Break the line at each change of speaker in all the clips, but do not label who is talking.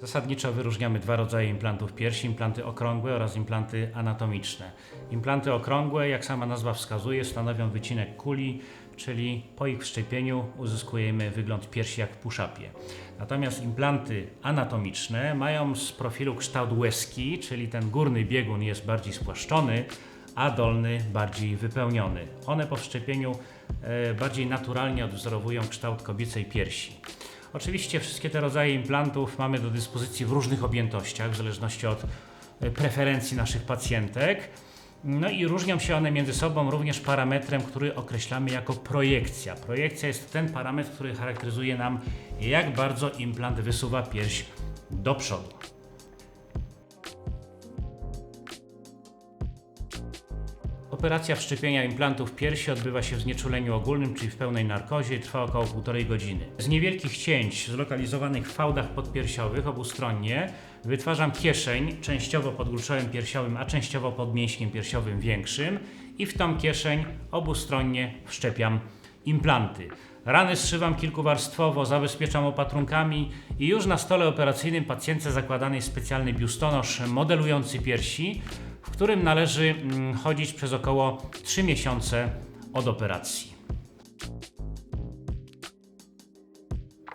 Zasadniczo wyróżniamy dwa rodzaje implantów piersi: implanty okrągłe oraz implanty anatomiczne. Implanty okrągłe, jak sama nazwa wskazuje, stanowią wycinek kuli, czyli po ich wszczepieniu uzyskujemy wygląd piersi jak puszapie. Natomiast implanty anatomiczne mają z profilu kształt łezki, czyli ten górny biegun jest bardziej spłaszczony, a dolny bardziej wypełniony. One po wszczepieniu e, bardziej naturalnie odwzorowują kształt kobiecej piersi. Oczywiście wszystkie te rodzaje implantów mamy do dyspozycji w różnych objętościach, w zależności od e, preferencji naszych pacjentek. No i różnią się one między sobą również parametrem, który określamy jako projekcja. Projekcja jest ten parametr, który charakteryzuje nam, jak bardzo implant wysuwa pierś do przodu. Operacja wszczepienia implantów piersi odbywa się w znieczuleniu ogólnym, czyli w pełnej narkozie i trwa około 1,5 godziny. Z niewielkich cięć zlokalizowanych w fałdach podpiersiowych obustronnie wytwarzam kieszeń, częściowo pod gruczołem piersiowym, a częściowo pod mięśniem piersiowym większym i w tą kieszeń obustronnie wszczepiam implanty. Rany zszywam kilkuwarstwowo, zabezpieczam opatrunkami i już na stole operacyjnym pacjentce zakładany jest specjalny biustonosz modelujący piersi, w którym należy mm, chodzić przez około 3 miesiące od operacji.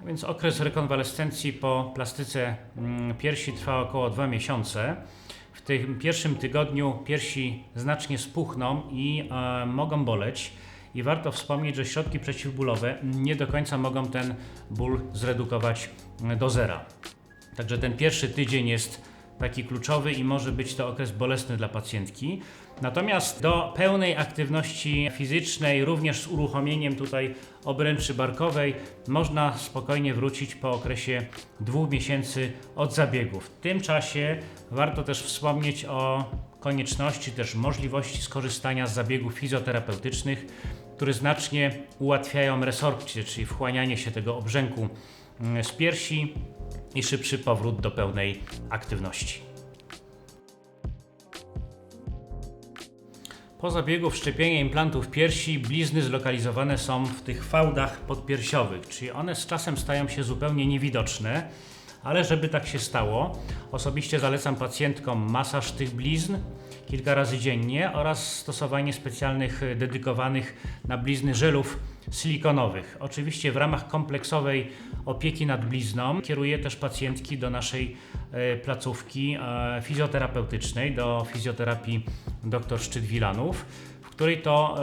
Więc okres rekonwalescencji po plastyce mm, piersi trwa około 2 miesiące. W tym pierwszym tygodniu piersi znacznie spuchną i e, mogą boleć. I warto wspomnieć, że środki przeciwbólowe nie do końca mogą ten ból zredukować mm, do zera. Także ten pierwszy tydzień jest taki kluczowy i może być to okres bolesny dla pacjentki. Natomiast do pełnej aktywności fizycznej, również z uruchomieniem tutaj obręczy barkowej, można spokojnie wrócić po okresie dwóch miesięcy od zabiegu. W tym czasie warto też wspomnieć o konieczności, też możliwości skorzystania z zabiegów fizjoterapeutycznych, które znacznie ułatwiają resorpcję, czyli wchłanianie się tego obrzęku mm, z piersi i szybszy powrót do pełnej aktywności. Po zabiegu wszczepienia implantów piersi blizny zlokalizowane są w tych fałdach podpiersiowych, czyli one z czasem stają się zupełnie niewidoczne, ale żeby tak się stało, osobiście zalecam pacjentkom masaż tych blizn kilka razy dziennie oraz stosowanie specjalnych e, dedykowanych na blizny żelów silikonowych. Oczywiście w ramach kompleksowej opieki nad blizną kieruję też pacjentki do naszej e, placówki e, fizjoterapeutycznej, do fizjoterapii dr Szczyt-Wilanów, w której to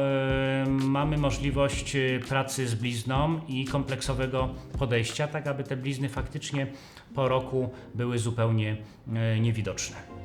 mamy możliwość pracy z blizną i kompleksowego podejścia, tak aby te blizny faktycznie po roku były zupełnie niewidoczne.